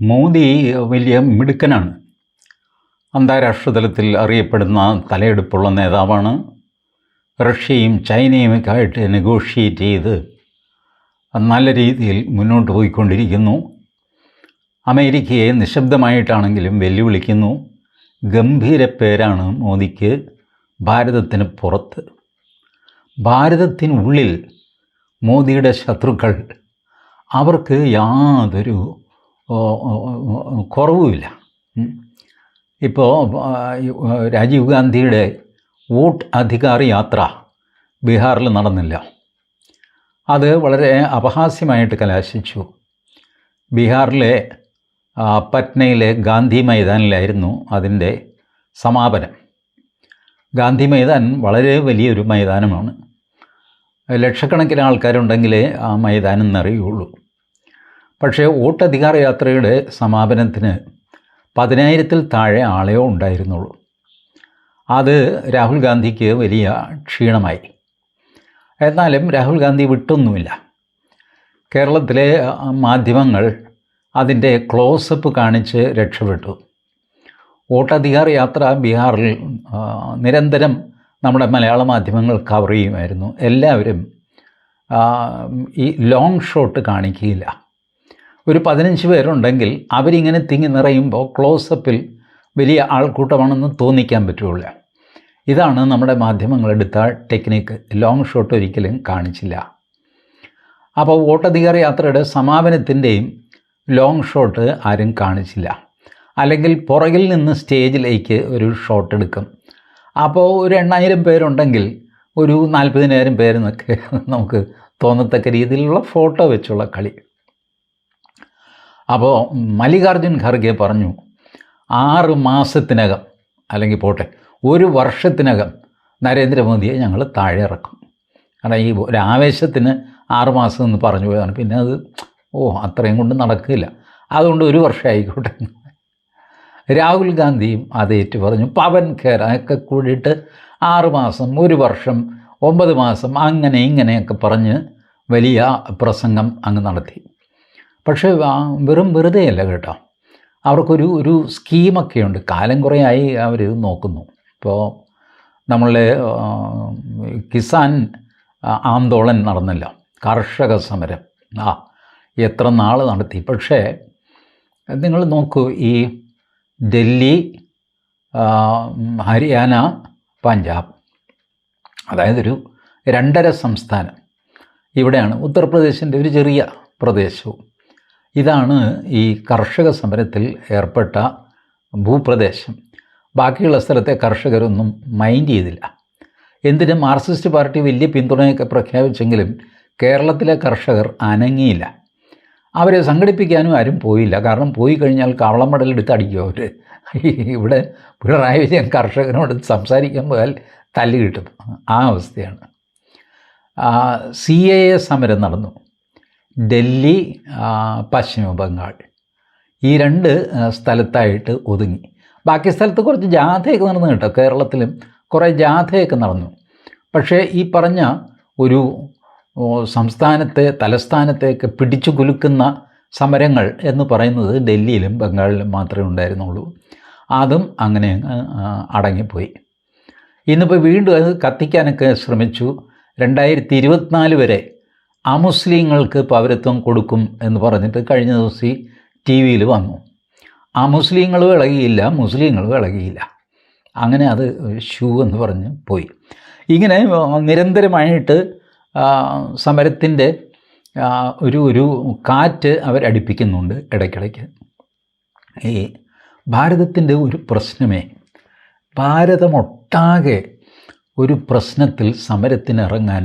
മോദി വലിയ മിടുക്കനാണ്. അന്താരാഷ്ട്ര തലത്തിൽ അറിയപ്പെടുന്ന തലയെടുപ്പുള്ള നേതാവാണ്. റഷ്യയും ചൈനയുമൊക്കെ ആയിട്ട് നെഗോഷിയേറ്റ് ചെയ്ത് നല്ല രീതിയിൽ മുന്നോട്ട് പോയിക്കൊണ്ടിരിക്കുന്നു. അമേരിക്കയെ നിശബ്ദമായിട്ടാണെങ്കിലും വെല്ലുവിളിക്കുന്നു. ഗംഭീര പേരാണ് മോദിക്ക് ഭാരതത്തിന് പുറത്ത്. ഭാരതത്തിനുള്ളിൽ മോദിയുടെ ശത്രുക്കൾ അവർക്ക് യാതൊരു കുറവുമില്ല. ഇപ്പോൾ രാജീവ് ഗാന്ധിയുടെ വോട്ട് അധികാർ യാത്ര ബീഹാറിൽ നടന്നില്ല. അത് വളരെ അപഹാസ്യമായിട്ട് കലാശിച്ചു. ബീഹാറിലെ പറ്റ്നയിലെ ഗാന്ധി മൈതാനിലായിരുന്നു അതിന്റെ സമാപനം. ഗാന്ധി മൈതാൻ വളരെ വലിയൊരു മൈതാനമാണ്. ലക്ഷക്കണക്കിന് ആൾക്കാരുണ്ടെങ്കിലേ ആ മൈതാനം നിറയുള്ളൂ. പക്ഷേ വോട്ടധികാര യാത്രയുടെ സമാപനത്തിന് പതിനായിരത്തിൽ താഴെ ആളെയോ ഉണ്ടായിരുന്നുള്ളൂ. അത് രാഹുൽ ഗാന്ധിക്ക് വലിയ ക്ഷീണമായി. എന്നാലും രാഹുൽ ഗാന്ധി വിട്ടൊന്നുമില്ല. കേരളത്തിലെ മാധ്യമങ്ങൾ അതിന്റെ ക്ലോസപ്പ് കാണിച്ച് രക്ഷപ്പെട്ടു. വോട്ടധികാർ യാത്ര ബീഹാറിൽ നിരന്തരം നമ്മുടെ മലയാള മാധ്യമങ്ങൾ കവർ ചെയ്യുമായിരുന്നു. എല്ലാവരും ഈ ലോങ് ഷോട്ട് കാണിക്കുകയില്ല. ഒരു പതിനഞ്ച് പേരുണ്ടെങ്കിൽ അവരിങ്ങനെ തിങ്ങി നിറയുമ്പോൾ ക്ലോസപ്പിൽ വലിയ ആൾക്കൂട്ടമാണെന്ന് തോന്നിക്കാൻ പറ്റുള്ളൂ ഇതാണ് നമ്മുടെ മാധ്യമങ്ങളെടുത്ത ടെക്നിക്ക് ലോങ് ഷോട്ട് ഒരിക്കലും കാണിച്ചില്ല. അപ്പോൾ വോട്ടധികാര യാത്രയുടെ സമാപനത്തിന്റെയും ലോങ് ഷോട്ട് ആരും കാണിച്ചില്ല. അല്ലെങ്കിൽ പുറകിൽ നിന്ന് സ്റ്റേജിലേക്ക് ഒരു ഷോട്ട് എടുക്കും. അപ്പോൾ ഒരു എണ്ണായിരം പേരുണ്ടെങ്കിൽ ഒരു നാൽപ്പതിനായിരം പേരെന്നൊക്കെ നമുക്ക് തോന്നത്തക്ക രീതിയിലുള്ള ഫോട്ടോ വെച്ചുള്ള കളി. അപ്പോൾ മല്ലികാർജുൻ ഖർഗെ പറഞ്ഞു ആറ് മാസത്തിനകം അല്ലെങ്കിൽ പോട്ടെ ഒരു വർഷത്തിനകം നരേന്ദ്രമോദിയെ ഞങ്ങൾ താഴെ ഇറക്കും. കാരണം ഈ ഒരു ആവേശത്തിന് ആറ് മാസം എന്ന് പറഞ്ഞു പോയതാണ്. പിന്നെ അത് ഓ അത്രയും കൊണ്ട് നടക്കില്ല. അതുകൊണ്ട് ഒരു വർഷം ആയിക്കോട്ടെ രാഹുൽ ഗാന്ധിയും അത് ഏറ്റു പറഞ്ഞു പവൻ ഖേർ ഒക്കെ കൂടിയിട്ട് ആറ് മാസം ഒരു വർഷം ഒമ്പത് മാസം അങ്ങനെ ഇങ്ങനെയൊക്കെ പറഞ്ഞ് വലിയ പ്രസംഗം അങ്ങ് നടത്തി. പക്ഷേ വെറും വെറും വെറുതെയല്ല കേട്ടോ. അവർക്കൊരു ഒരു സ്കീമൊക്കെ ഉണ്ട്. കാലം കുറേ ആയി അവർ നോക്കുന്നു. ഇപ്പോൾ നമ്മളുടെ കിസാൻ ആന്തോളൻ നടന്നല്ലോ. കർഷക സമരം. ആ എത്ര നാൾ നടത്തി. പക്ഷേ നിങ്ങൾ നോക്കൂ ഈ ഡൽഹി ഹരിയാന പഞ്ചാബ് അതായത് ഒരു രണ്ടര സംസ്ഥാനം. ഇവിടെയാണ് ഉത്തർപ്രദേശിന്റെ ഒരു ചെറിയ പ്രദേശവും. ഇതാണ് ഈ കർഷക സമരത്തിൽ ഏർപ്പെട്ട ഭൂപ്രദേശം. ബാക്കിയുള്ള സ്ഥലത്തെ കർഷകരൊന്നും മൈൻഡ് ചെയ്തില്ല. എന്തിന് മാർക്സിസ്റ്റ് പാർട്ടി വലിയ പിന്തുണയൊക്കെ പ്രഖ്യാപിച്ചെങ്കിലും കേരളത്തിലെ കർഷകർ അനങ്ങിയില്ല. അവരെ സംഘടിപ്പിക്കാനും ആരും പോയില്ല. കാരണം പോയി കഴിഞ്ഞാൽ കവളം മടലെടുത്ത് അടിക്കും അവർ ഇവിടെ പിണറായി വിജയൻ കർഷകനോട് സംസാരിക്കാൻ പോയാൽ തല്ല് കിട്ടും. ആ അവസ്ഥയാണ്. സി എ എ സമരം നടന്നു. ഡൽഹി പശ്ചിമ ബംഗാൾ ഈ രണ്ട് സ്ഥലത്തായിട്ട് ഒതുങ്ങി. ബാക്കി സ്ഥലത്ത് കുറച്ച് ജാഥയൊക്കെ നടന്നു കേട്ടോ കേരളത്തിലും കുറേ ജാഥയൊക്കെ നടന്നു. പക്ഷേ ഈ പറഞ്ഞ ഒരു സംസ്ഥാനത്തെ തലസ്ഥാനത്തെയൊക്കെ പിടിച്ചു കുലുക്കുന്ന സമരങ്ങൾ എന്ന് പറയുന്നത് ഡൽഹിയിലും ബംഗാളിലും മാത്രമേ ഉണ്ടായിരുന്നുള്ളൂ. അതും അങ്ങനെ അടങ്ങിപ്പോയി. ഇന്നിപ്പോൾ വീണ്ടും അത് കത്തിക്കാനൊക്കെ ശ്രമിച്ചു. രണ്ടായിരത്തി ഇരുപത്തിനാല് വരെ അമുസ്ലിങ്ങൾക്ക് പൗരത്വം കൊടുക്കും എന്ന് പറഞ്ഞിട്ട് കഴിഞ്ഞ ദിവസം ടി വിയിൽ വന്നു. ആ മുസ്ലിങ്ങളും ഇളകിയില്ല മുസ്ലിങ്ങളും ഇളകിയില്ല അങ്ങനെ അത് ഷൂ എന്ന് പറഞ്ഞ് പോയി. ഇങ്ങനെ നിരന്തരമായിട്ട് സമരത്തിന്റെ ഒരു ഒരു കാറ്റ് അവരടിപ്പിക്കുന്നുണ്ട് ഇടയ്ക്കിടയ്ക്ക്. ഈ ഭാരതത്തിന്റെ ഒരു പ്രശ്നമേ ഭാരതമൊട്ടാകെ ഒരു പ്രശ്നത്തിൽ സമരത്തിനിറങ്ങാൻ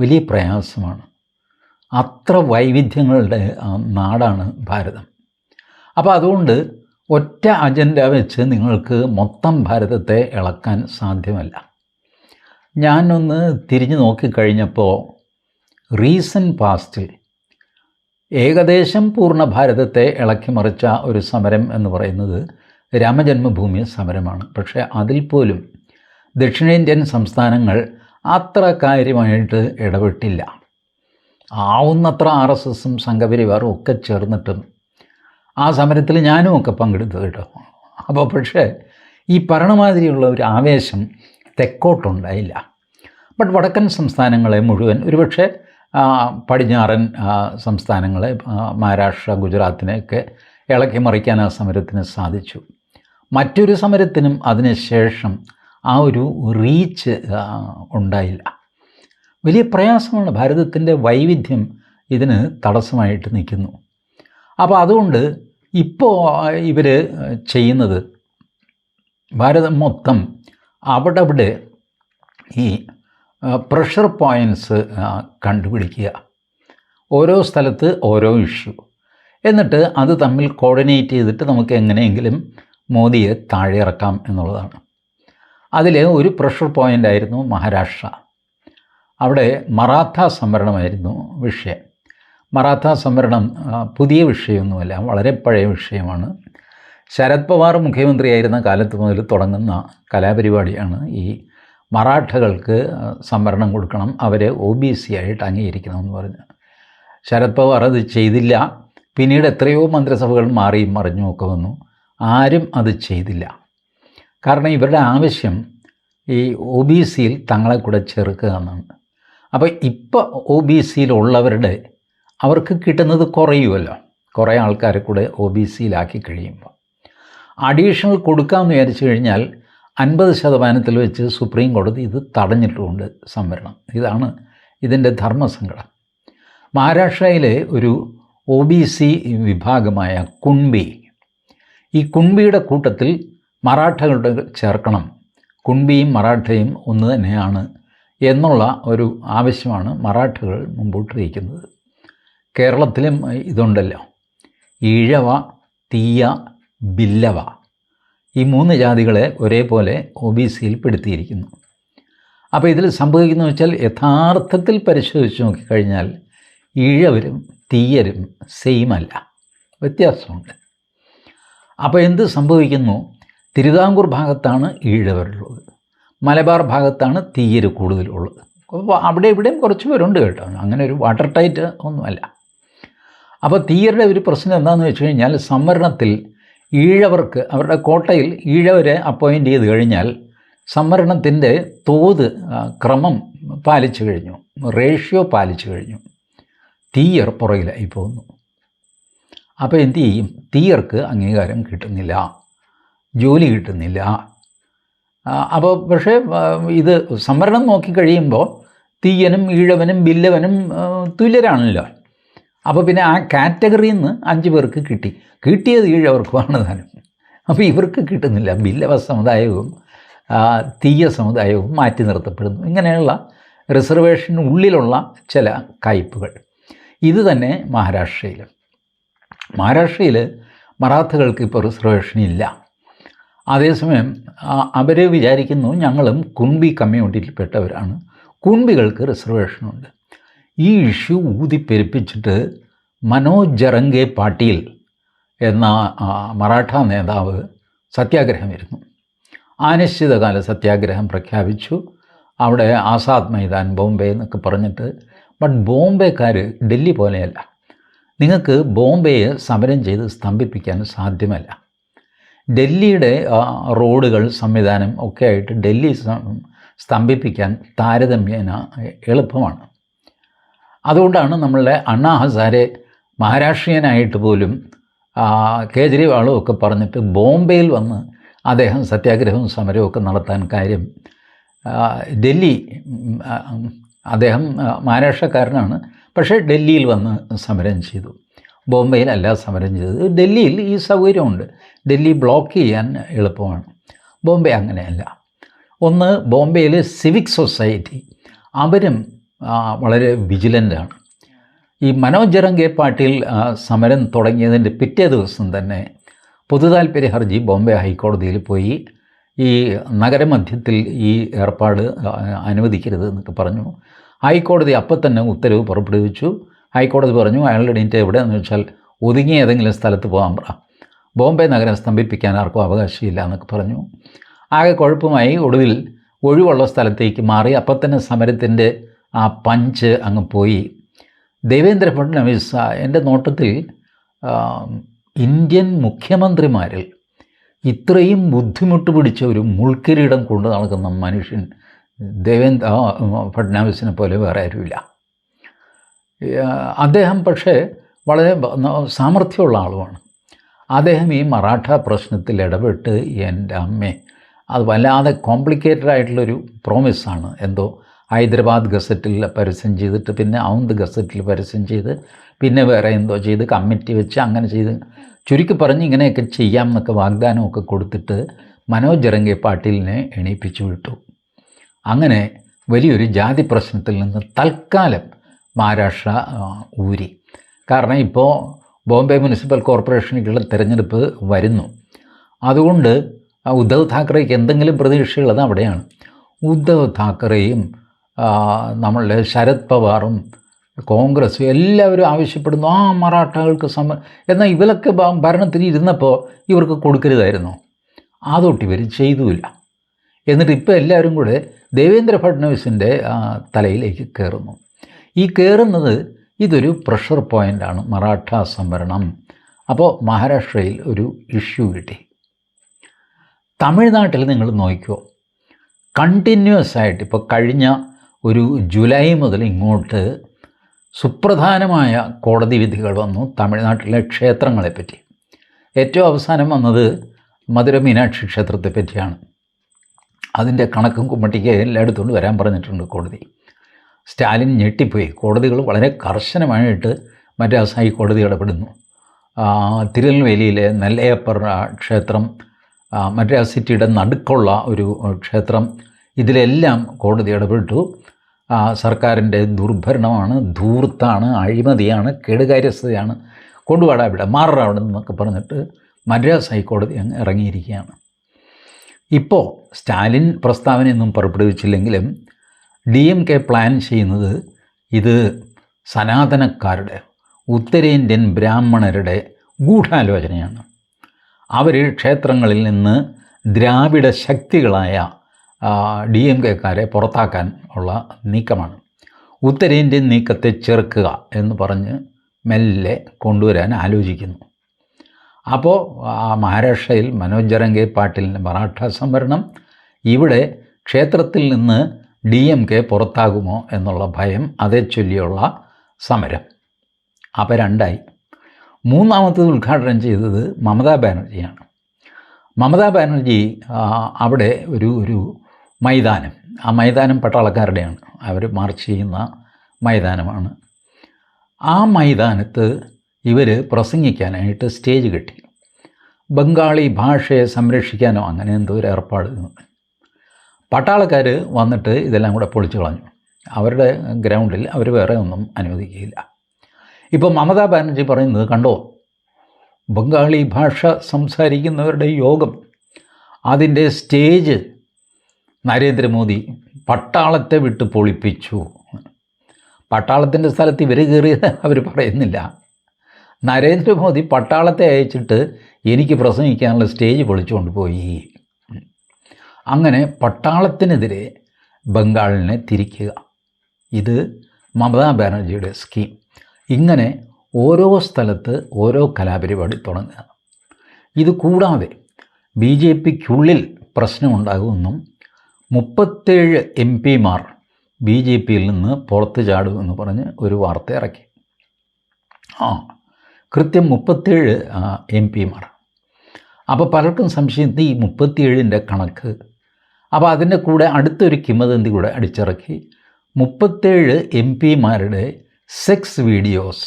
വലിയ പ്രയാസമാണ്. അത്ര വൈവിധ്യങ്ങളുടെ നാടാണ് ഭാരതം. അപ്പോൾ അതുകൊണ്ട് ഒറ്റ അജണ്ട വെച്ച് നിങ്ങൾക്ക് മൊത്തം ഭാരതത്തെ ഇളക്കാൻ സാധ്യമല്ല. ഞാനൊന്ന് തിരിഞ്ഞു നോക്കിക്കഴിഞ്ഞപ്പോൾ റീസെന്റ് പാസ്റ്റിൽ ഏകദേശം പൂർണ ഭാരതത്തെ ഇളക്കി മറിച്ച ഒരു സമരം എന്ന് പറയുന്നത് രാമജന്മഭൂമി സമരമാണ്. പക്ഷേ അതിൽ പോലും ദക്ഷിണേന്ത്യൻ സംസ്ഥാനങ്ങൾ അത്ര കാര്യമായിട്ട് ഇടപെട്ടില്ല. ആവുന്നത്ര ആർ എസ് എസും സംഘപരിവാറും ഒക്കെ ചേർന്നിട്ടും ആ സമരത്തിൽ ഞാനും ഒക്കെ പങ്കെടുത്തു കേട്ടോ. അപ്പോൾ പക്ഷേ ഈ പറണമാതിരിയുള്ള ഒരു ആവേശം തെക്കോട്ടുണ്ടായില്ല. ബട്ട് വടക്കൻ സംസ്ഥാനങ്ങളെ മുഴുവൻ ഒരുപക്ഷെ പടിഞ്ഞാറൻ സംസ്ഥാനങ്ങളെ മഹാരാഷ്ട്ര ഗുജറാത്തിനെയൊക്കെ ഇളക്കി മറിക്കാൻ ആ സമരത്തിന് സാധിച്ചു. മറ്റൊരു സമരത്തിനും അതിനുശേഷം ആ ഒരു റീച്ച് ഉണ്ടായില്ല. വലിയ പ്രയാസമാണ് ഭാരതത്തിന്റെ വൈവിധ്യം ഇതിന് തടസ്സമായിട്ട് നിൽക്കുന്നു. അപ്പോൾ അതുകൊണ്ട് ഇപ്പോൾ ഇവർ ചെയ്യുന്നത് ഭാരതം മൊത്തം അവിടെ അവിടെ ഈ പ്രഷർ പോയിന്റ്സ് കണ്ടുപിടിക്കുക. ഓരോ സ്ഥലത്ത് ഓരോ ഇഷ്യൂ എന്നിട്ട് അത് തമ്മിൽ കോർഡിനേറ്റ് ചെയ്തിട്ട് നമുക്ക് എങ്ങനെയെങ്കിലും മോദിയെ താഴെ ഇറക്കാം എന്നുള്ളതാണ്. അതിൽ ഒരു പ്രഷർ പോയിന്റ് ആയിരുന്നു മഹാരാഷ്ട്ര. അവിടെ മറാത്ത സംവരണമായിരുന്നു വിഷയം. മറാത്ത സംവരണം പുതിയ വിഷയമൊന്നുമല്ല വളരെ പഴയ വിഷയമാണ്. ശരത് പവാർ മുഖ്യമന്ത്രിയായിരുന്ന കാലത്ത് മുതൽ തുടങ്ങുന്ന കലാപരിപാടിയാണ് ഈ മറാഠകൾക്ക് സംവരണം കൊടുക്കണം അവരെ ഒ ബി സി ആയിട്ട് അംഗീകരിക്കണമെന്ന് പറഞ്ഞു ശരത് പവാർ അത് ചെയ്തില്ല. പിന്നീട് എത്രയോ മന്ത്രിസഭകൾ മാറിയും മറിഞ്ഞും ഒക്കെ വന്നു. ആരും അത് ചെയ്തില്ല. കാരണം ഇവരുടെ ആവശ്യം ഈ ഒ ബി സിയിൽ തങ്ങളെ കൂടെ ചേർക്കുക എന്നാണ്. അപ്പോൾ ഇപ്പോൾ ഒ ബി സിയിലുള്ളവരുടെ അവർക്ക് കിട്ടുന്നത് കുറയുമല്ലോ കുറേ ആൾക്കാരെ കൂടെ ഒ ബി സിയിലാക്കി കഴിയുമ്പോൾ അഡീഷണൽ കൊടുക്കാമെന്ന് വിചാരിച്ചു കഴിഞ്ഞാൽ അൻപത് ശതമാനത്തിൽ വെച്ച് സുപ്രീം കോടതി ഇത് തടഞ്ഞിട്ടുമുണ്ട് സംവരണം. ഇതാണ് ഇതിന്റെ ധർമ്മസങ്കടം. മഹാരാഷ്ട്രയിലെ ഒരു ഒ ബി സി വിഭാഗമായ കുൺബി. ഈ കുൺബിയുടെ കൂട്ടത്തിൽ മറാഠകളുടെ ചേർക്കണം. കുൺബിയും മറാഠയും ഒന്ന് തന്നെയാണ് എന്നുള്ള ഒരു ആവശ്യമാണ് മറാഠകൾ മുമ്പോട്ട് വയ്ക്കുന്നത് കേരളത്തിലും ഇതുണ്ടല്ലോ. ഈഴവ തീയ ബില്ലവ. ഈ മൂന്ന് ജാതികളെ ഒരേപോലെ ഒ ബി സിയിൽ പെടുത്തിയിരിക്കുന്നു അപ്പോൾ ഇതിൽ സംഭവിക്കുന്നത് വെച്ചാൽ യഥാർത്ഥത്തിൽ പരിശോധിച്ച് നോക്കിക്കഴിഞ്ഞാൽ ഈഴവരും തീയരും സെയിം അല്ല വ്യത്യാസമുണ്ട്. അപ്പോൾ എന്ത് സംഭവിക്കുന്നു? തിരുവിതാംകൂർ ഭാഗത്താണ് ഈഴവരുള്ളത്. മലബാർ ഭാഗത്താണ് തീയര് കൂടുതലുള്ളത് അപ്പോൾ അവിടെ ഇവിടെയും കുറച്ച് പേരുണ്ട് കേട്ടോ. അങ്ങനെ ഒരു വാട്ടർ ടൈറ്റ് ഒന്നുമല്ല. അപ്പോൾ തീയരുടെ ഒരു പ്രശ്നം എന്താണെന്ന് വെച്ച് കഴിഞ്ഞാൽ സംവരണത്തിൽ ഈഴവർക്ക് അവരുടെ കോട്ടയിൽ ഈഴവരെ അപ്പോയിന്റ് ചെയ്ത് കഴിഞ്ഞാൽ സംവരണത്തിന്റെ തോത് ക്രമം പാലിച്ചു കഴിഞ്ഞു. റേഷ്യോ പാലിച്ചു കഴിഞ്ഞു. തീയർ പുറകിലായി പോകുന്നു. അപ്പോൾ എന്തു ചെയ്യും? തീയർക്ക് അംഗീകാരം കിട്ടുന്നില്ല. ജോലി കിട്ടുന്നില്ല. അപ്പോൾ പക്ഷേ ഇത് സംവരണം നോക്കിക്കഴിയുമ്പോൾ തീയനും ഈഴവനും ബില്ലവനും തുല്യരാണല്ലോ. അപ്പോൾ പിന്നെ ആ കാറ്റഗറിയിൽ നിന്ന് അഞ്ച് പേർക്ക് കിട്ടി. കിട്ടിയത് ഈഴവർക്കുമാണ് താനും. അപ്പോൾ ഇവർക്ക് കിട്ടുന്നില്ല. ബില്ലവ സമുദായവും തീയ സമുദായവും മാറ്റി നിർത്തപ്പെടുന്നു. ഇങ്ങനെയുള്ള റിസർവേഷൻ ഉള്ളിലുള്ള ചില കയ്പുകൾ. ഇത് തന്നെ മഹാരാഷ്ട്രയിൽ. മഹാരാഷ്ട്രയിൽ മറാത്തകൾക്ക് ഇപ്പോൾ റിസർവേഷൻ ഇല്ല. അതേസമയം അവർ വിചാരിക്കുന്നു ഞങ്ങളും കുൺബി കമ്മ്യൂണിറ്റിയിൽപ്പെട്ടവരാണ്. കുൺബികൾക്ക് റിസർവേഷനുണ്ട്. ഈ ഇഷ്യൂ ഊതിപ്പെരുപ്പിച്ചിട്ട് മനോജ് ജറംഗെ പാട്ടീൽ എന്ന മറാഠ നേതാവ് സത്യാഗ്രഹം ഇരുന്നു അനിശ്ചിതകാല സത്യാഗ്രഹം പ്രഖ്യാപിച്ചു. അവിടെ ആസാദ് മൈതാൻ ബോംബെ എന്നൊക്കെ പറഞ്ഞിട്ട്. ബട്ട് ബോംബെക്കാർ ഡൽഹി പോലെയല്ല. നിങ്ങൾക്ക് ബോംബെയെ സമരം ചെയ്ത് സ്തംഭിപ്പിക്കാൻ സാധ്യമല്ല. ഡൽഹിയുടെ റോഡുകൾ സംവിധാനം ഒക്കെ ആയിട്ട് ഡൽഹി സ്തംഭിപ്പിക്കാൻ താരതമ്യേന എളുപ്പമാണ്. അതുകൊണ്ടാണ് നമ്മളുടെ അണ്ണാ ഹസാരെ മഹാരാഷ്ട്രീയനായിട്ട് പോലും കേജ്രിവാളും ഒക്കെ പറഞ്ഞിട്ട് ബോംബെയിൽ വന്ന് അദ്ദേഹം സത്യാഗ്രഹവും സമരവും ഒക്കെ നടത്താൻ കാര്യം ഡൽഹി അദ്ദേഹം മഹാരാഷ്ട്രക്കാരനാണ്. പക്ഷേ ഡൽഹിയിൽ വന്ന് സമരം ചെയ്തു. ബോംബെയിലല്ല സമരം ചെയ്തത്. ഡൽഹിയിൽ ഈ സൗകര്യമുണ്ട്. ഡൽഹി ബ്ലോക്ക് ചെയ്യാൻ എളുപ്പമാണ്. ബോംബെ അങ്ങനെയല്ല. ഒന്ന് ബോംബെയിൽ സിവിക് സൊസൈറ്റി. അവരും വളരെ വിജിലന്റാണ്. ഈ മനോജ് ജറംഗെ പാട്ടിൽ സമരം തുടങ്ങിയതിന്റെ പിറ്റേ ദിവസം തന്നെ പൊതുതാൽപര്യ ഹർജി ബോംബെ ഹൈക്കോടതിയിൽ പോയി. ഈ നഗരമധ്യത്തിൽ ഈ ഏർപ്പാട് അനുവദിക്കരുത് എന്നൊക്കെ പറഞ്ഞു. ഹൈക്കോടതി അപ്പം തന്നെ ഉത്തരവ് പുറപ്പെടുവിച്ചു. ഹൈക്കോടതി പറഞ്ഞു അയാളുടെ ഡേറ്റ് എവിടെയെന്ന് വെച്ചാൽ ഒതുങ്ങിയ ഏതെങ്കിലും സ്ഥലത്ത് പോകാൻ പറ. ബോംബെ നഗരം സ്തംഭിപ്പിക്കാൻ ആർക്കും അവകാശമില്ല എന്നൊക്കെ പറഞ്ഞു. ആകെ കുഴപ്പമായി ഒടുവിൽ ഒഴിവുള്ള സ്ഥലത്തേക്ക് മാറി. അപ്പം തന്നെ സമരത്തിന്റെ ആ പഞ്ച് അങ്ങ് പോയി. ദേവേന്ദ്ര ഫഡ്നവിസ് എന്റെ നോട്ടത്തിൽ ഇന്ത്യൻ മുഖ്യമന്ത്രിമാരിൽ ഇത്രയും ബുദ്ധിമുട്ട് പിടിച്ച ഒരു മുൾക്കിരീടം കൊണ്ട് നടക്കുന്ന മനുഷ്യൻ ദേവേന്ദ്ര ഫഡ്നാവിസിനെ പോലെ വേറെ ആരുമില്ല. അദ്ദേഹം പക്ഷേ വളരെ സാമർഥ്യമുള്ള ആളുമാണ്. അദ്ദേഹം ഈ മറാഠ പ്രശ്നത്തിൽ ഇടപെട്ട് എന്റെ അമ്മേ. അത് വല്ലാതെ കോംപ്ലിക്കേറ്റഡ് ആയിട്ടുള്ളൊരു പ്രോമിസാണ് എന്തോ ഹൈദരാബാദ് ഗസറ്റിൽ പരസ്യം ചെയ്തിട്ട് പിന്നെ ഔന്ത് ഗസറ്റിൽ പരസ്യം ചെയ്ത് പിന്നെ വേറെ എന്തോ ചെയ്ത് കമ്മിറ്റി വെച്ച് അങ്ങനെ ചെയ്ത് ചുരുക്കി പറഞ്ഞ് ഇങ്ങനെയൊക്കെ ചെയ്യാം എന്നൊക്കെ വാഗ്ദാനമൊക്കെ കൊടുത്തിട്ട് മനോജ് ജരംഗെ പാട്ടീലിനെ എണീപ്പിച്ചു വിട്ടു. അങ്ങനെ വലിയൊരു ജാതി പ്രശ്നത്തിൽ നിന്ന് തൽക്കാലം മഹാരാഷ്ട്ര ഊരി. കാരണം ഇപ്പോൾ ബോംബെ മുനിസിപ്പൽ കോർപ്പറേഷനിലേക്കുള്ള തിരഞ്ഞെടുപ്പ് വരുന്നു. അതുകൊണ്ട് ഉദ്ധവ് താക്കറേക്ക് എന്തെങ്കിലും പ്രതീക്ഷയുള്ളത് അവിടെയാണ്. ഉദ്ധവ് താക്കറെയും നമ്മളുടെ ശരത് പവാറും കോൺഗ്രസ് എല്ലാവരും ആവശ്യപ്പെടുന്നു ആ മറാഠകൾക്ക് സമ എന്നാൽ ഇവരൊക്കെ ഭരണത്തിൽ ഇരുന്നപ്പോൾ ഇവർക്ക് കൊടുക്കരുതായിരുന്നു. അതൊട്ട് ഇവർ ചെയ്തുമില്ല എന്നിട്ട് ഇപ്പോൾ എല്ലാവരും കൂടെ ദേവേന്ദ്ര ഫഡ്നവിസിന്റെ തലയിലേക്ക് കയറുന്നു ഈ കയറുന്നത് ഇതൊരു പ്രഷർ പോയിന്റാണ് മറാഠ സംവരണം. അപ്പോൾ മഹാരാഷ്ട്രയിൽ ഒരു ഇഷ്യൂ കിട്ടി. തമിഴ്നാട്ടിൽ നിങ്ങൾ നോക്കിക്കോ. കണ്ടിന്യൂസ് ആയിട്ട് ഇപ്പോൾ കഴിഞ്ഞ ഒരു ജൂലൈ മുതൽ ഇങ്ങോട്ട് സുപ്രധാനമായ കോടതി വിധികൾ വന്നു തമിഴ്നാട്ടിലെ ക്ഷേത്രങ്ങളെപ്പറ്റി ഏറ്റവും അവസാനം വന്നത് മധുര മീനാക്ഷി ക്ഷേത്രത്തെപ്പറ്റിയാണ് അതിന്റെ കണക്കും കുമ്മട്ടിക്ക് എല്ലായിടത്തുകൊണ്ട് വരാൻ പറഞ്ഞിട്ടുണ്ട് കോടതി. സ്റ്റാലിൻ ഞെട്ടിപ്പോയി. കോടതികൾ വളരെ കർശനമായിട്ട് മദ്രാസ് ഹൈക്കോടതി ഇടപെടുന്നു. തിരുനെൽവേലിയിലെ നെല്ലയപ്പർ ക്ഷേത്രം മദ്രാസ് സിറ്റിയുടെ നടുക്കുള്ള ഒരു ക്ഷേത്രം ഇതിലെല്ലാം കോടതി ഇടപെട്ടു. സർക്കാരിന്റെ ദുർഭരണമാണ് ധൂർത്താണ് അഴിമതിയാണ് കേടുകാര്യസ്ഥതയാണ് കൊണ്ടുപാടാ ഇവിടെ മാറ അവിടെ നിന്നൊക്കെ പറഞ്ഞിട്ട് മദ്രാസ് ഹൈക്കോടതി അങ്ങ് ഇറങ്ങിയിരിക്കുകയാണ്. ഇപ്പോൾ സ്റ്റാലിൻ പ്രസ്താവനയൊന്നും പുറപ്പെടുവിച്ചില്ലെങ്കിലും ഡി എം കെ പ്ലാൻ ചെയ്യുന്നത് ഇത് സനാതനക്കാരുടെ ഉത്തരേന്ത്യൻ ബ്രാഹ്മണരുടെ ഗൂഢാലോചനയാണ്. അവർ ക്ഷേത്രങ്ങളിൽ നിന്ന് ദ്രാവിഡ ശക്തികളായ ഡി എം കെക്കാരെ പുറത്താക്കാൻ ഉള്ള നീക്കമാണ്. ഉത്തരേന്ത്യൻ നീക്കത്തെ ചെറുക്കുക എന്ന് പറഞ്ഞ് മെല്ലെ കൊണ്ടുവരാൻ ആലോചിക്കുന്നു. അപ്പോൾ മഹാരാഷ്ട്രയിൽ മനോജ് ജരംഗെ പാട്ടിലിന്റെ മറാഠ സംവരണം. ഇവിടെ ക്ഷേത്രത്തിൽ നിന്ന് ഡി എം കെ പുറത്താകുമോ എന്നുള്ള ഭയം അതേ ചൊല്ലിയുള്ള സമരം. അപ്പോൾ രണ്ടായി. മൂന്നാമത്തത് ഉദ്ഘാടനം ചെയ്തത് മമതാ ബാനർജിയാണ്. മമതാ ബാനർജി അവിടെ ഒരു ഒരു മൈതാനം. ആ മൈതാനം പട്ടാളക്കാരുടെയാണ്. അവർ മാർച്ച് ചെയ്യുന്ന മൈതാനമാണ്. ആ മൈതാനത്ത് ഇവർ പ്രസംഗിക്കാനായിട്ട് സ്റ്റേജ് കെട്ടി. ബംഗാളി ഭാഷയെ സംരക്ഷിക്കാനോ അങ്ങനെ എന്തോ ഒരു ഏർപ്പാട് പട്ടാളക്കാർ വന്നിട്ട് ഇതെല്ലാം കൂടെ പൊളിച്ചു കളഞ്ഞു. അവരുടെ ഗ്രൗണ്ടിൽ അവർ വേറെ ഒന്നും അനുവദിക്കുകയില്ല. ഇപ്പോൾ മമതാ ബാനർജി പറയുന്നത് കണ്ടോ? ബംഗാളി ഭാഷ സംസാരിക്കുന്നവരുടെ യോഗം അതിന്റെ സ്റ്റേജ് നരേന്ദ്രമോദി പട്ടാളത്തെ വിട്ട് പൊളിപ്പിച്ചു. പട്ടാളത്തിന്റെ സ്ഥലത്ത് ഇവർ കയറിയത് അവർ പറയുന്നില്ല. നരേന്ദ്രമോദി പട്ടാളത്തെ അയച്ചിട്ട് എനിക്ക് പ്രസംഗിക്കാനുള്ള സ്റ്റേജ് പൊളിച്ചുകൊണ്ട് പോയി. അങ്ങനെ പട്ടാളത്തിനെതിരെ ബംഗാളിനെ തിരിക്കുക. ഇത് മമതാ ബാനർജിയുടെ സ്കീം. ഇങ്ങനെ ഓരോ സ്ഥലത്ത് ഓരോ കലാപരിപാടി തുടങ്ങുക. ഇത് കൂടാതെ ബി ജെ പിക്കുള്ളിൽ പ്രശ്നമുണ്ടാകുമെന്നും മുപ്പത്തേഴ് എം പിമാർ ബി ജെ പിയിൽ നിന്ന് പുറത്ത് ചാടുമെന്ന് പറഞ്ഞ് ഒരു വാർത്ത ഇറക്കി. ആ കൃത്യം മുപ്പത്തേഴ് എം പിമാർ. അപ്പോൾ പലർക്കും സംശയം ഈ മുപ്പത്തിയേഴിന്റെ കണക്ക് അപ്പോൾ അതിന്റെ കൂടെ അടുത്തൊരു കിംവദന്തി കൂടെ അടിച്ചിറക്കി. മുപ്പത്തേഴ് എം പിമാരുടെ സെക്സ് വീഡിയോസ്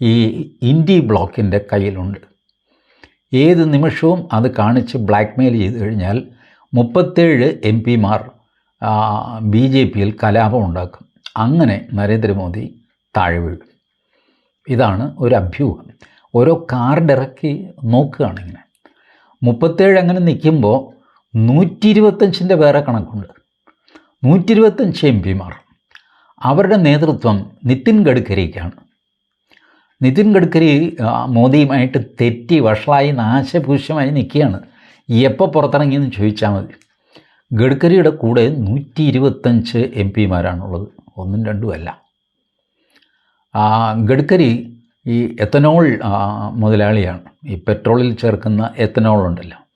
ഈ ഇൻഡി ബ്ലോക്കിന്റെ കയ്യിലുണ്ട്. ഏത് നിമിഷവും അത് കാണിച്ച് ബ്ലാക്ക്മെയിൽ ചെയ്ത് കഴിഞ്ഞാൽ മുപ്പത്തേഴ് എം പിമാർ ബി ജെ പിയിൽ കലാപം ഉണ്ടാക്കും. അങ്ങനെ നരേന്ദ്രമോദി താഴെ വീഴും. ഇതാണ് ഒരു അഭ്യൂഹം. ഓരോ കാർഡ് ഇറക്കി നോക്കുകയാണ് ഇങ്ങനെ മുപ്പത്തേഴ് അങ്ങനെ നിൽക്കുമ്പോൾ നൂറ്റി ഇരുപത്തഞ്ചിന്റെ വേറെ കണക്കുണ്ട്. നൂറ്റി ഇരുപത്തഞ്ച് എം പിമാർ. അവരുടെ നേതൃത്വം നിതിൻ ഗഡ്കരിക്കാണ്. നിതിൻ ഗഡ്കരി മോദിയുമായിട്ട് തെറ്റി വഷളായി നാശഭൂഷ്യമായി നിൽക്കുകയാണ്. എപ്പോൾ പുറത്തിറങ്ങിയെന്ന് ചോദിച്ചാൽ മതി. ഗഡ്കരിയുടെ കൂടെ നൂറ്റി ഇരുപത്തഞ്ച് എം പിമാരാണുള്ളത്. ഒന്നും രണ്ടും അല്ല. ഗഡ്കരി ഈ എത്തനോൾ മുതലാളിയാണ്. ഈ പെട്രോളിൽ ചേർക്കുന്ന എത്തനോൾ ഉണ്ടല്ലോ.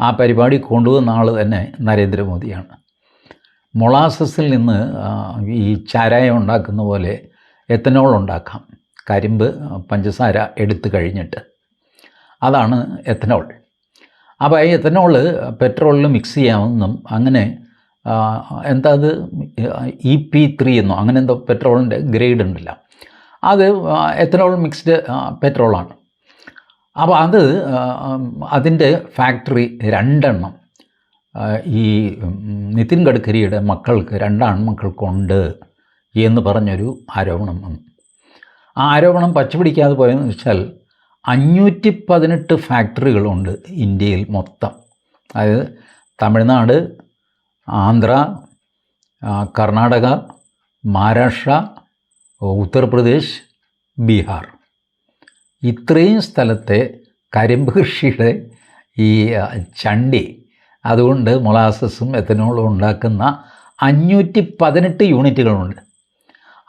ആ പരിപാടി കൊണ്ടുവന്ന ആൾ തന്നെ നരേന്ദ്രമോദിയാണ്. മൊളാസസിൽ നിന്ന് ഈ ചാരായം ഉണ്ടാക്കുന്ന പോലെ എത്തനോൾ ഉണ്ടാക്കാം. കരിമ്പ് പഞ്ചസാര എടുത്തു കഴിഞ്ഞിട്ട്. അതാണ് എത്തനോൾ. അപ്പോൾ ഈ എത്തനോൾ പെട്രോളിൽ മിക്സ് ചെയ്യാമെന്നും അങ്ങനെ എന്താ അത് ഇ പി ത്രീ എന്നോ അങ്ങനെ എന്തോ പെട്രോളിന്റെ ഗ്രേഡ് ഉണ്ടല്ല. അത് എത്തനോൾ മിക്സ്ഡ് പെട്രോളാണ്. അപ്പോൾ അത് അതിന്റെ ഫാക്ടറി രണ്ടെണ്ണം. ഈ നിതിൻ ഗഡ്കരിയുടെ മക്കൾക്ക് രണ്ടാൺമക്കൾക്കുണ്ട് എന്ന് പറഞ്ഞൊരു ആരോപണം വന്നു. ആ ആരോപണം പച്ചപിടിക്കാതെ പോയെന്ന് വെച്ചാൽ അഞ്ഞൂറ്റി പതിനെട്ട് ഫാക്ടറികളുണ്ട് ഇന്ത്യയിൽ മൊത്തം. അതായത് തമിഴ്നാട് ആന്ധ്ര കർണാടക മഹാരാഷ്ട്ര ഉത്തർപ്രദേശ് ബീഹാർ. ഇത്രയും സ്ഥലത്തെ കരിമ്പ് കൃഷിയുടെ ഈ ചണ്ടി അതുകൊണ്ട് മൊളാസസും എത്തനോളും ഉണ്ടാക്കുന്ന അഞ്ഞൂറ്റി പതിനെട്ട് യൂണിറ്റുകളുണ്ട്.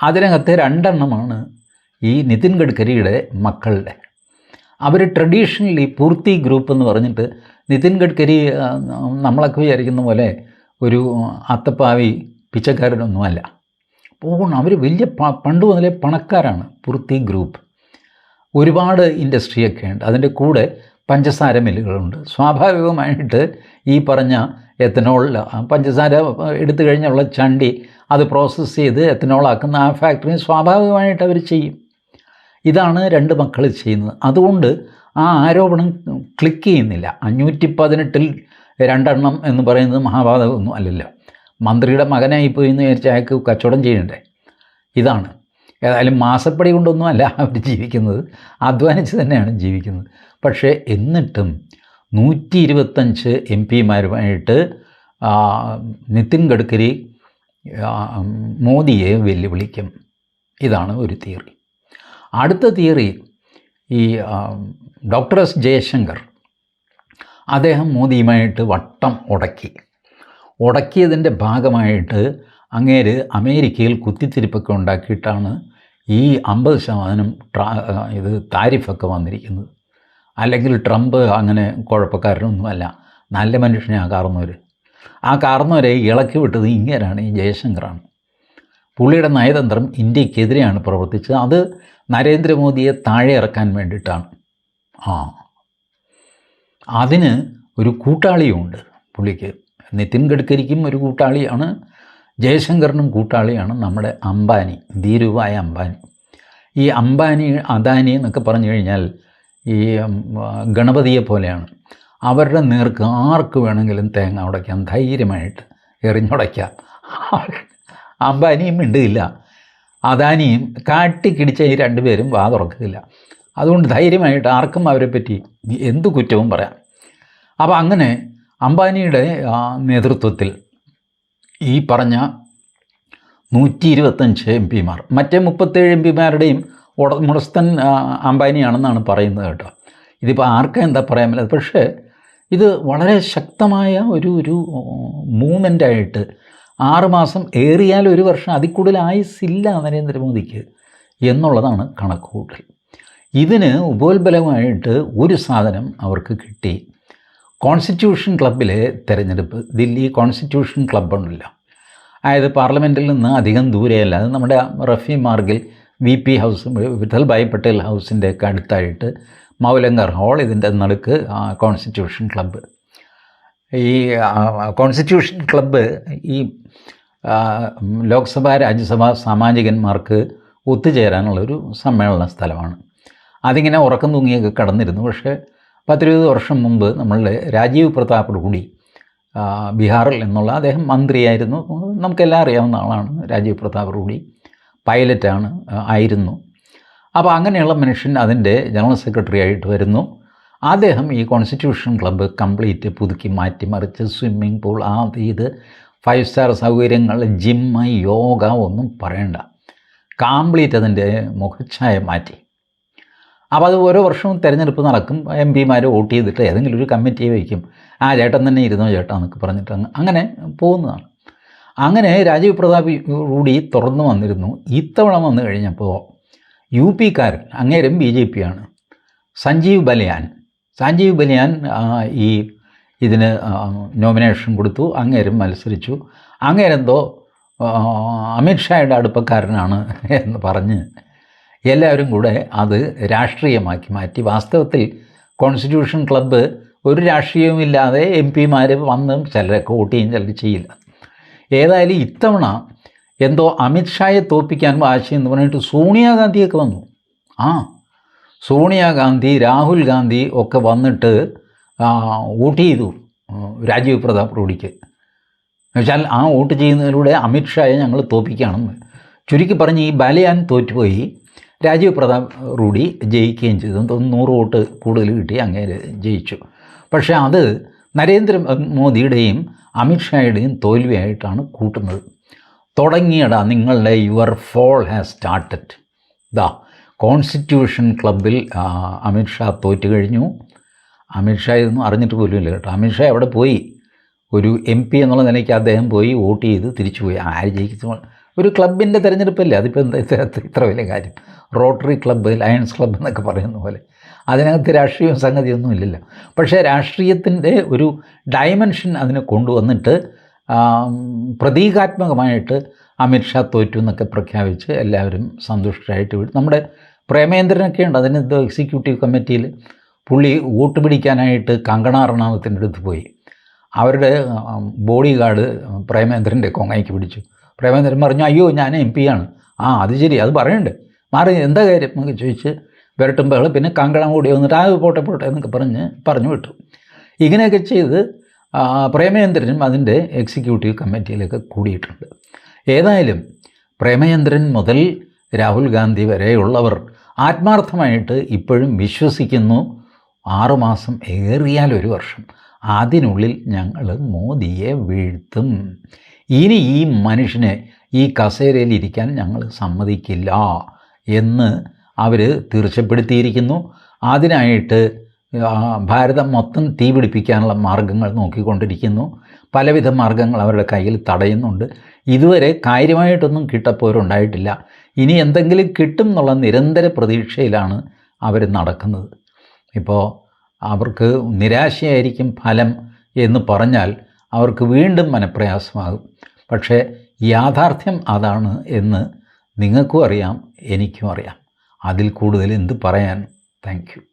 അതിനകത്ത് രണ്ടെണ്ണമാണ് ഈ നിതിൻ ഗഡ്കരിയുടെ മക്കളുടെ. അവർ ട്രഡീഷണലി പൂർത്തി ഗ്രൂപ്പ് എന്ന് പറഞ്ഞിട്ട് നിതിൻ ഗഡ്കരി നമ്മളൊക്കെ വിചാരിക്കുന്ന പോലെ ഒരു അത്തപ്പാവി പിച്ചക്കാരനൊന്നുമല്ല. പോകണം അവർ വലിയ പണ്ട് മുതലേ പണക്കാരാണ് പൂർത്തി ഗ്രൂപ്പ് ഒരുപാട് ഇൻഡസ്ട്രിയൊക്കെ ഉണ്ട്. അതിന്റെ കൂടെ പഞ്ചസാര മില്ലുകളുണ്ട്. സ്വാഭാവികമായിട്ട് ഈ പറഞ്ഞ എത്തനോൾ പഞ്ചസാര എടുത്തു കഴിഞ്ഞുള്ള ചണ്ടി അത് പ്രോസസ്സ് ചെയ്ത് എത്തനോളാക്കുന്ന ആ ഫാക്ടറി സ്വാഭാവികമായിട്ട് അവർ ചെയ്യും. ഇതാണ് രണ്ട് മക്കൾ ചെയ്യുന്നത്. അതുകൊണ്ട് ആ ആരോപണം ക്ലിക്ക് ചെയ്യുന്നില്ല. അഞ്ഞൂറ്റി പതിനെട്ടിൽ രണ്ടെണ്ണം എന്ന് പറയുന്നത് മഹാഭാരതമൊന്നും അല്ലല്ലോ. മന്ത്രിയുടെ മകനായി പോയി എന്ന് വിചാരിച്ച് അയാൾക്ക് കച്ചവടം ചെയ്യണ്ടേ? ഇതാണ്. ഏതായാലും മാസപ്പടി കൊണ്ടൊന്നുമല്ല അവർ ജീവിക്കുന്നത്. അധ്വാനിച്ച് തന്നെയാണ് ജീവിക്കുന്നത്. പക്ഷേ എന്നിട്ടും നൂറ്റി ഇരുപത്തഞ്ച് എം പിമാരുമായിട്ട് നിതിൻ ഗഡ്കരി മോദിയെ വെല്ലുവിളിക്കും. ഇതാണ് ഒരു തിയറി. അടുത്ത തിയറി ഈ ഡോക്ടർ എസ് ജയശങ്കർ. അദ്ദേഹം മോദിയുമായിട്ട് വട്ടം ഉടക്കി. ഉടക്കിയതിന്റെ ഭാഗമായിട്ട് അങ്ങേര് അമേരിക്കയിൽ കുത്തിത്തിരിപ്പൊക്കെ ഉണ്ടാക്കിയിട്ടാണ് ഈ അമ്പത് ശതമാനം ട്രാ ഇത് താരിഫൊക്കെ വന്നിരിക്കുന്നത്. അല്ലെങ്കിൽ ട്രംപ് അങ്ങനെ കുഴപ്പക്കാരനൊന്നുമല്ല. നല്ല മനുഷ്യനെ ആ കാർന്നവർ ആ കാർന്നവരെ ഇളക്കി വിട്ടത് ഇങ്ങേരാണ് ഈ ജയശങ്കറാണ്. പുള്ളിയുടെ നയതന്ത്രം ഇന്ത്യക്കെതിരെയാണ് പ്രവർത്തിച്ചത്. അത് നരേന്ദ്രമോദിയെ താഴെ ഇറക്കാൻ വേണ്ടിയിട്ടാണ്. ആ. അതിന് ഒരു കൂട്ടാളിയുമുണ്ട് പുള്ളിക്ക്. നിതിൻ ഗഡ്കരിക്കും ഒരു കൂട്ടാളിയാണ്. ജയശങ്കറിനും കൂട്ടാളിയാണ് നമ്മുടെ അംബാനി ധീരുവായ അംബാനി. ഈ അംബാനി അദാനി എന്നൊക്കെ പറഞ്ഞു കഴിഞ്ഞാൽ ഈ ഗണപതിയെ പോലെയാണ്. അവരുടെ നേർക്ക് ആർക്ക് വേണമെങ്കിലും തേങ്ങ ഉടയ്ക്കാം ധൈര്യമായിട്ട് എറിഞ്ഞുടയ്ക്കാം. അംബാനിയും മിണ്ടുകയില്ല. അദാനിയും കാട്ടിക്കിടിച്ച ഈ രണ്ടുപേരും വാ തുറക്കില്ല അതുകൊണ്ട് ധൈര്യമായിട്ട് ആർക്കും അവരെ പറ്റി എന്ത് കുറ്റവും പറയാം. അപ്പോൾ അങ്ങനെ അംബാനിയുടെ നേതൃത്വത്തിൽ ഈ പറഞ്ഞ നൂറ്റി ഇരുപത്തഞ്ച് എം പിമാർ. മറ്റേ മുപ്പത്തേഴ് എം പിമാരുടെയും ഉട മുടസ്ഥൻ അംബാനിയാണെന്നാണ് പറയുന്നത് കേട്ടോ. ഇതിപ്പോൾ ആർക്കും എന്താ പറയാൻ പറ്റില്ല. പക്ഷേ ഇത് വളരെ ശക്തമായ ഒരു ഒരു മൂവ്മെന്റായിട്ട് ആറുമാസം ഏറിയാൽ ഒരു വർഷം അതിൽ കൂടുതൽ ആയുസില്ല നരേന്ദ്രമോദിക്ക് എന്നുള്ളതാണ് കണക്കുകൂട്ടൽ. ഇതിന് ഉപോത്ബലമായിട്ട് ഒരു സാധനം അവർക്ക് കിട്ടി. കോൺസ്റ്റിറ്റ്യൂഷൻ ക്ലബിലെ തെരഞ്ഞെടുപ്പ് ദില്ലി കോൺസ്റ്റിറ്റ്യൂഷൻ ക്ലബ്ബുണ്ടല്ലോ അതായത് പാർലമെന്റിൽ നിന്ന് അധികം ദൂരെയല്ല. അത് നമ്മുടെ Rafi മാർഗിൽ V P house Vithalbhai Patel ഹൗസിന്റെ ഒക്കെ അടുത്തായിട്ട് മൗലങ്കർ ഹാൾ ഇതിന്റെ നടുക്ക് കോൺസ്റ്റിറ്റ്യൂഷൻ ക്ലബ്ബ്. ഈ കോൺസ്റ്റിറ്റ്യൂഷൻ ക്ലബ്ബ് ഈ ലോക്സഭ രാജ്യസഭ സാമാജികന്മാർക്ക് ഒത്തുചേരാനുള്ളൊരു സമ്മേളന സ്ഥലമാണ്. അതിങ്ങനെ ഉറക്കം തൂങ്ങിയൊക്കെ കടന്നിരുന്നു. പക്ഷേ പത്തിരുപത് വർഷം മുമ്പ് നമ്മളുടെ രാജീവ് പ്രതാപ് ആ, ബീഹാറിൽ എന്നുള്ള അദ്ദേഹം മന്ത്രിയായിരുന്നു. നമുക്കെല്ലാം അറിയാവുന്ന ആളാണ് രാജീവ് പ്രതാപ് റൂഡി പൈലറ്റാണ് ആയിരുന്നു. അപ്പോൾ അങ്ങനെയുള്ള മനുഷ്യൻ അതിന്റെ ജനറൽ സെക്രട്ടറി ആയിട്ട് വരുന്നു. അദ്ദേഹം ഈ കോൺസ്റ്റിറ്റ്യൂഷൻ ക്ലബ്ബ് കംപ്ലീറ്റ് പുതുക്കി മാറ്റി മറിച്ച് സ്വിമ്മിംഗ് പൂൾ ആ ഇത് ഫൈവ് സ്റ്റാർ സൗകര്യങ്ങൾ ജിമ്മ് യോഗ ഒന്നും പറയണ്ട. കംപ്ലീറ്റ് അതിന്റെ മുഖച്ഛായ മാറ്റി. അപ്പോൾ അത് ഓരോ വർഷവും തിരഞ്ഞെടുപ്പ് നടക്കും. എം പിമാർ വോട്ട് ചെയ്തിട്ട് ഏതെങ്കിലും ഒരു കമ്മിറ്റിയെ വയ്ക്കും. ആ ചേട്ടൻ തന്നെ ഇരുന്നോ ചേട്ടാ എന്നൊക്കെ പറഞ്ഞിട്ട് അങ്ങ് അങ്ങനെ പോകുന്നതാണ്. അങ്ങനെ രാജീവ് പ്രതാപ് കൂടി തുറന്നു വന്നിരുന്നു. ഇത്തവണ വന്നു കഴിഞ്ഞപ്പോൾ യു പിക്കാരൻ അങ്ങേരും ബി ജെ പി ആണ്. സഞ്ജീവ് ബലിയാൻ സഞ്ജീവ് ബലിയാൻ ഈ ഇതിന് നോമിനേഷൻ കൊടുത്തു. അങ്ങേരും മത്സരിച്ചു. അങ്ങേരെന്തോ അമിത്ഷായുടെ അടുപ്പക്കാരനാണ് എന്ന് പറഞ്ഞ് എല്ലാവരും കൂടെ അത് രാഷ്ട്രീയമാക്കി മാറ്റി. വാസ്തവത്തിൽ കോൺസ്റ്റിറ്റ്യൂഷൻ ക്ലബ്ബ് ഒരു രാഷ്ട്രീയവുമില്ലാതെ എം പിമാർ വന്നും ചിലരൊക്കെ വോട്ട് ചെയ്യും ചിലർ ചെയ്യില്ല. ഏതായാലും ഇത്തവണ എന്തോ അമിത്ഷായെ തോപ്പിക്കാൻ വാശി എന്ന് പറഞ്ഞിട്ട് സോണിയാഗാന്ധിയൊക്കെ വന്നു. ആ സോണിയാഗാന്ധി രാഹുൽ ഗാന്ധി ഒക്കെ വന്നിട്ട് വോട്ട് ചെയ്തു രാജീവ് പ്രതാപ് റൂഡിക്ക്. എന്നുവെച്ചാൽ ആ വോട്ട് ചെയ്യുന്നതിലൂടെ അമിത്ഷായെ ഞങ്ങൾ തോപ്പിക്കുകയാണെന്ന് ചുരുക്കി പറഞ്ഞ് ഈ ബലയാൻ തോറ്റുപോയി. രാജീവ് പ്രതാപ് റൂഡി ജയിക്കുകയും ചെയ്തു. നൂറ് വോട്ട് കൂടുതൽ കിട്ടി അങ്ങേര് ജയിച്ചു. പക്ഷേ അത് നരേന്ദ്ര മോദിയുടെയും അമിത്ഷായുടെയും തോൽവിയായിട്ടാണ് കൂട്ടുന്നത്. തുടങ്ങിയടാ നിങ്ങളുടെ യുവർ ഫോൾ ഹാസ് സ്റ്റാർട്ടഡ്. ദാ കോൺസ്റ്റിറ്റ്യൂഷൻ ക്ലബിൽ അമിത്ഷാ തോറ്റു കഴിഞ്ഞു. അമിത്ഷാ ഇതൊന്നും അറിഞ്ഞിട്ട് പോലുമില്ല കേട്ടോ. അമിത്ഷാ അവിടെ പോയി? ഒരു എം പി എന്നുള്ള നിലയ്ക്ക് അദ്ദേഹം പോയി വോട്ട് ചെയ്ത് തിരിച്ചു പോയി. ആര് ജയിക്കുന്നു ഒരു ക്ലബിന്റെ തിരഞ്ഞെടുപ്പല്ലേ? അതിപ്പോൾ എന്താ ഇത്ര വലിയ കാര്യം. റോട്ടറി ക്ലബ്ബ് ലയൺസ് ക്ലബ്ബ് എന്നൊക്കെ പറയുന്ന പോലെ. അതിനകത്ത് രാഷ്ട്രീയവും സംഗതിയൊന്നും ഇല്ലല്ലോ. പക്ഷേ രാഷ്ട്രീയത്തിന്റെ ഒരു ഡയമെൻഷൻ അതിനെ കൊണ്ടുവന്നിട്ട് പ്രതീകാത്മകമായിട്ട് അമിത്ഷാ തോറ്റു എന്നൊക്കെ പ്രഖ്യാപിച്ച് എല്ലാവരും സന്തുഷ്ടരായിട്ട് വിടും നമ്മുടെ പ്രേമേന്ദ്രനൊക്കെ ഉണ്ട്. അതിന് എക്സിക്യൂട്ടീവ് കമ്മിറ്റിയിൽ പുള്ളി വോട്ട് പിടിക്കാനായിട്ട് കങ്കണ റണാവത്തിന്റെ അടുത്ത് പോയി. അവരുടെ ബോഡി ഗാർഡ് പ്രേമേന്ദ്രന്റെ കൊങ്ങയ്ക്ക് പിടിച്ചു. പ്രേമേന്ദ്രൻ പറഞ്ഞു അയ്യോ ഞാൻ എം പി ആണ്. ആ അത് ശരി അത് പറയണ്ട്. മാറി എന്താ കാര്യം? എന്നൊക്കെ ചോദിച്ച് വരട്ടുമ്പോൾ പിന്നെ കങ്കണം കൂടി വന്നിട്ട് ആ പോട്ടെ പോട്ടെ എന്നൊക്കെ പറഞ്ഞ് പറഞ്ഞു വിട്ടു. ഇങ്ങനെയൊക്കെ ചെയ്ത് പ്രേമേന്ദ്രനും അതിന്റെ എക്സിക്യൂട്ടീവ് കമ്മിറ്റിയിലൊക്കെ കൂടിയിട്ടുണ്ട്. ഏതായാലും പ്രേമചന്ദ്രൻ മുതൽ രാഹുൽ ഗാന്ധി വരെയുള്ളവർ ആത്മാർത്ഥമായിട്ട് ഇപ്പോഴും വിശ്വസിക്കുന്നു. ആറുമാസം ഏറിയാൽ ഒരു വർഷം. അതിനുള്ളിൽ ഞങ്ങൾ മോദിയെ വീഴ്ത്തും. ഇനി ഈ മനുഷ്യനെ ഈ കസേരയിൽ ഇരിക്കാൻ ഞങ്ങൾ സമ്മതിക്കില്ല എന്ന് അവർ തീർച്ചപ്പെടുത്തിയിരിക്കുന്നു. അതിനായിട്ട് ഭാരതം മൊത്തം തീ പിടിപ്പിക്കാനുള്ള മാർഗങ്ങൾ നോക്കിക്കൊണ്ടിരിക്കുന്നു. പലവിധ മാർഗങ്ങൾ അവരുടെ കയ്യിൽ തടയുന്നുണ്ട്. ഇതുവരെ കാര്യമായിട്ടൊന്നും കിട്ടപ്പോരുണ്ടായിട്ടില്ല ഇനി എന്തെങ്കിലും കിട്ടും എന്നുള്ള നിരന്തര പ്രതീക്ഷയിലാണ് അവർ നടക്കുന്നത്. ഇപ്പോൾ അവർക്ക് നിരാശയായിരിക്കും ഫലം എന്ന് പറഞ്ഞാൽ അവർക്ക് വീണ്ടും മനപ്രയാസമാകും. പക്ഷേ യാഥാർത്ഥ്യം അതാണ് എന്ന് നിങ്ങൾക്കും അറിയാം എനിക്കും അറിയാം. അതിൽ കൂടുതൽ എന്ത് പറയാൻ? താങ്ക്